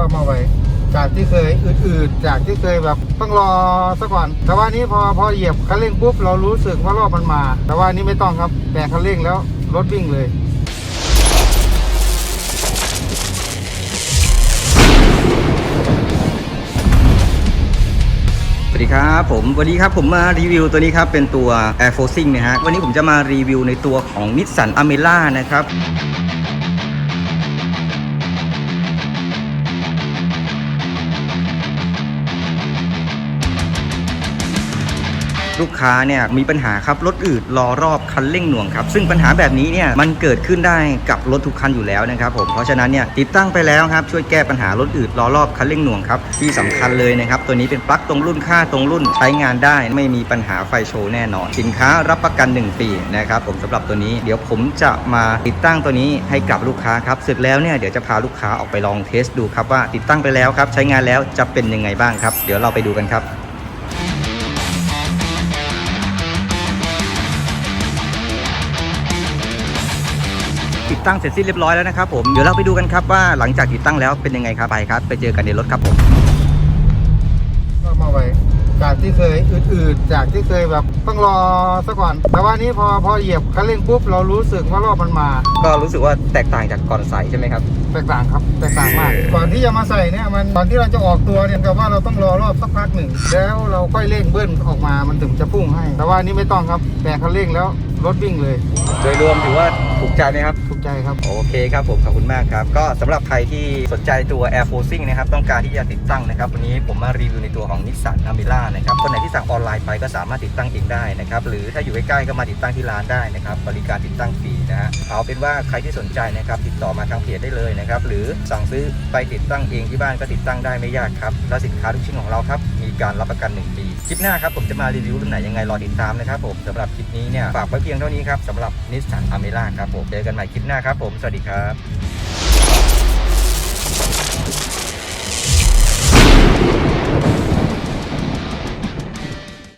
ก็มาไวจากที่เคยอืดๆจากที่เคยแบบต้องรอซะก่อน แต่ว่านี้พอพอเหยียบคันเร่งปุ๊บเรารู้สึกว่ารอบมันมา แต่ว่านี้ไม่ต้องครับแตะคันเร่งแล้วรถวิ่งเลยสวัสดีครับผมวันนี้ครับผมมารีวิวตัวนี้ครับเป็นตัว Air Forcing นะฮะวันนี้ผมจะมารีวิวในตัวของ Nissan a m e l a นะครับ ลูกค้าเนี่ยมีปัญหาครับรถอืดรอรอบคันเร่งหน่วงครับซึ่งปัญหาแบบนี้เนี่ยมันเกิดขึ้นได้กับรถทุกคันอยู่แล้วนะครับผมเพราะฉะนั้นเนี่ยติดตั้งไปแล้วครับช่วยแก้ปัญหารถอืดรอรอบคันเร่งหน่วงครับที่สำคัญเลยนะครับตัวนี้เป็นปลั๊กตรงรุ่นค่าตรงรุ่นใช้งานได้ ไม่มีปัญหาไฟโชว์แน่นอน สินค้ารับประกัน 1 ปีนะครับผมสำหรับตัวนี้เดี๋ยวผมจะมาติดตั้งตัวนี้ให้กับลูกค้าครับเสร็จแล้วเนี่ยเดี๋ยวจะพาลูกค้าออกไปลองเทสดูครับว่าติดตั้งไปแล้วครับใช้งานแล้วจะเป็นยังไงบ้างครับ เดี๋ยวเราไปดูกันครับ ติดตั้งเสร็จสิ้นเรียบร้อยแล้วนะครับผมเดี๋ยวเราไปดูกันครับว่าหลังจากติดตั้งแล้วเป็นยังไงครับไปครับ ไปเจอกันในรถครับผมก็มาไวจากที่เคยอืดๆจากที่เคยแบบต้องรอซะก่อน แต่ว่านี้พอพอเหยียบคันเร่งปุ๊บเรารู้สึกว่ารอบมันมา ก็รู้สึกว่าแตกต่างจากก่อนใส่ใช่ไหมครับ แตกต่างครับแตกต่างมาก ก่อนที่จะมาใส่เนี่ยมันก่อนที่เราจะออกตัวเนี่ยกับว่าเราต้องรอรอบสักพักหนึ่ง แล้วเราค่อยเร่งเบิ้ลออกมามันถึงจะพุ่งให้ แต่ว่านี่ไม่ต้องครับแต่คันเร่งแล้วรถวิ่งเลย โดยรวมถือว่า ถูกใจไหมครับ ถูกใจครับ โอเคครับผม ขอบคุณมากครับ ก็สำหรับใครที่สนใจตัว Air Forcing นะครับ ต้องการที่จะติดตั้งนะครับ วันนี้ผมมารีวิวในตัวของ Nissan a m e r a นะครับ คนไหนที่สั่งออนไลน์ไปก็สามารถติดตั้งเองได้นะครับ หรือถ้าอยู่ใกล้ๆก็มาติดตั้งที่ร้านได้นะครับ บริการติดตั้งฟรีนะฮะ เอาเป็นว่าใครที่สนใจนะครับ ติดต่อมาทางเพจได้เลยนะครับ หรือสั่งซื้อไปติดตั้งเองที่บ้านก็ติดตั้งได้ไม่ยากครับ และสินค้าทุกชิ้นของเราครับมีการรับประกัน 1 ปี คลิปหน้าครับผมจะมารีวิวรุ่นไหนยังไงรอติดตามนะครับผมสำหรับคลิปนี้เนี่ยฝากไว้เพียงเท่านี้ครับสำหรับนิสสันอเมร่าครับผมเจอกันใหม่คลิปหน้าครับผมสวัสดีครับ